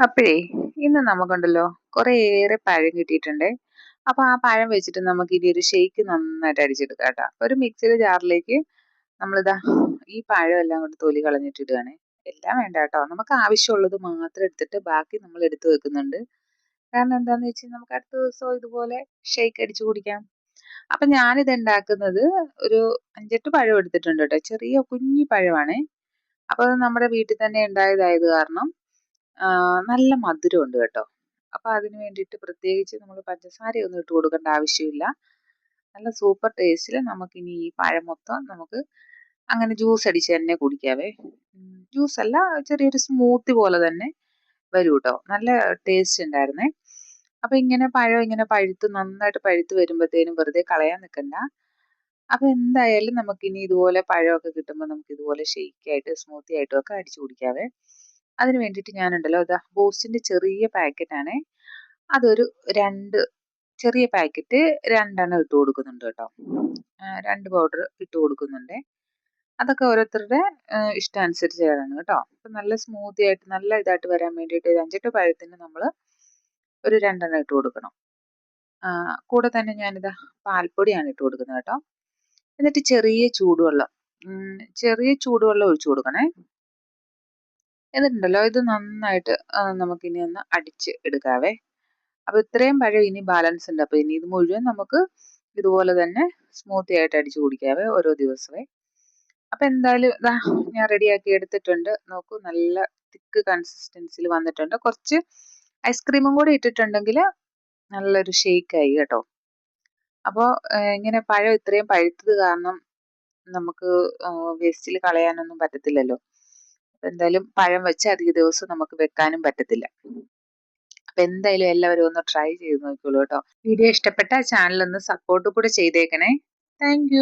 അപ്പോഴേ ഇന്ന് നമുക്കുണ്ടല്ലോ കുറേയേറെ പഴം കിട്ടിയിട്ടുണ്ട്. അപ്പോൾ ആ പഴം വെച്ചിട്ട് നമുക്ക് ഇനി ഒരു ഷേക്ക് നന്നായിട്ട് അടിച്ചെടുക്കാം കേട്ടോ. ഒരു മിക്സിയുടെ ജാറിലേക്ക് നമ്മളിതാ ഈ പഴം എല്ലാം കൊണ്ട് തൊലി കളഞ്ഞിട്ടിടുകയാണ്. എല്ലാം വേണ്ട കേട്ടോ. നമുക്ക് ആവശ്യമുള്ളത് മാത്രം എടുത്തിട്ട് ബാക്കി നമ്മൾ എടുത്തു വെക്കുന്നുണ്ട്. കാരണം എന്താണെന്ന് വെച്ചാൽ നമുക്ക് അടുത്ത ദിവസം ഇതുപോലെ ഷേക്ക് അടിച്ചു കുടിക്കാം. അപ്പം ഞാനിത് ഉണ്ടാക്കുന്നത് ഒരു അഞ്ചെട്ട് പഴം എടുത്തിട്ടുണ്ട് കേട്ടോ. ചെറിയ കുഞ്ഞി പഴമാണ്. അപ്പോൾ നമ്മുടെ വീട്ടിൽ തന്നെ ഉണ്ടായതായത് കാരണം നല്ല മധുരമുണ്ട് കേട്ടോ. അപ്പോൾ അതിന് വേണ്ടിയിട്ട് പ്രത്യേകിച്ച് നമ്മൾ പഞ്ചസാരയൊന്നും ഇട്ട് കൊടുക്കേണ്ട ആവശ്യമില്ല. നല്ല സൂപ്പർ ടേസ്റ്റിൽ നമുക്കിനി ഈ പഴം മൊത്തം നമുക്ക് അങ്ങനെ ജ്യൂസ് അടിച്ച് തന്നെ കുടിക്കാവേ. ജ്യൂസ് അല്ല ചെറിയൊരു സ്മൂത്തി പോലെ തന്നെ വരും കേട്ടോ നല്ല ടേസ്റ്റ് ഉണ്ടായിരുന്നേ. അപ്പം ഇങ്ങനെ പഴം ഇങ്ങനെ പഴുത്ത് നന്നായിട്ട് പഴുത്ത് വരുമ്പോഴത്തേനും വെറുതെ കളയാൻ നിൽക്കണ്ട അപ്പം എന്തായാലും നമുക്കിനി ഇതുപോലെ പഴമൊക്കെ കിട്ടുമ്പോൾ നമുക്ക് ഇതുപോലെ ഷെയ്ക്കായിട്ട് സ്മൂത്തി ആയിട്ടും ഒക്കെ അടിച്ചു കുടിക്കാവേ. അതിന് വേണ്ടിയിട്ട് ഞാനുണ്ടല്ലോ ഇതാ ബൂസ്റ്റിന്റെ ചെറിയ പാക്കറ്റാണ്. അതൊരു രണ്ട് ചെറിയ പാക്കറ്റ് രണ്ടെണ്ണം ഇട്ട് കൊടുക്കുന്നുണ്ട് കേട്ടോ. രണ്ട് പൗഡർ ഇട്ട് കൊടുക്കുന്നുണ്ട്. അതൊക്കെ ഓരോരുത്തരുടെ ചെയ്യാനാണ് കേട്ടോ. അപ്പം നല്ല സ്മൂത്തി ആയിട്ട് നല്ല ഇതായിട്ട് വരാൻ വേണ്ടിയിട്ട് ഒരു അഞ്ചെട്ട് പഴത്തിന് നമ്മൾ ഒരു രണ്ടെണ്ണം ഇട്ട് കൊടുക്കണം. കൂടെ തന്നെ ഞാനിതാ പാൽപ്പൊടിയാണ് ഇട്ട് കൊടുക്കുന്നത് കേട്ടോ. എന്നിട്ട് ചെറിയ ചൂടുവെള്ളം ചെറിയ ചൂടുവെള്ളം ഒഴിച്ചു കൊടുക്കണേ. എന്നിട്ടുണ്ടല്ലോ ഇത് നന്നായിട്ട് നമുക്കിനി ഒന്ന് അടിച്ച് എടുക്കാവേ. അപ്പോൾ ഇത്രയും പഴം ഇനി ബാലൻസ് ഉണ്ട്. അപ്പോൾ ഇനി ഇത് മുഴുവൻ നമുക്ക് ഇതുപോലെ തന്നെ സ്മൂത്തി ആയിട്ട് അടിച്ച് കുടിക്കാവേ ഓരോ ദിവസമേ. അപ്പോൾ എന്തായാലും ഇതാ ഞാൻ റെഡിയാക്കി എടുത്തിട്ടുണ്ട്. നോക്കൂ നല്ല തിക്ക് കൺസിസ്റ്റൻസിയിൽ വന്നിട്ടുണ്ട്. കുറച്ച് ഐസ്ക്രീമും കൂടി ഇട്ടിട്ടുണ്ടെങ്കിൽ നല്ലൊരു ഷേക്കായി കേട്ടോ. അപ്പോൾ ഇങ്ങനെ പഴം ഇത്രയും പഴുത്തത് കാരണം നമുക്ക് വേസ്റ്റിൽ കളയാനൊന്നും പറ്റത്തില്ലല്ലോ. എന്തായാലും പഴം വെച്ച് അധിക ദിവസം നമുക്ക് വെക്കാനും പറ്റത്തില്ല. അപ്പൊ എന്തായാലും എല്ലാവരും ഒന്ന് ട്രൈ ചെയ്ത് നോക്കിക്കോളൂ കേട്ടോ. വീഡിയോ ഇഷ്ടപ്പെട്ട ചാനൽ ഒന്ന് സപ്പോർട്ട് കൂടെ ചെയ്തേക്കണേ. താങ്ക്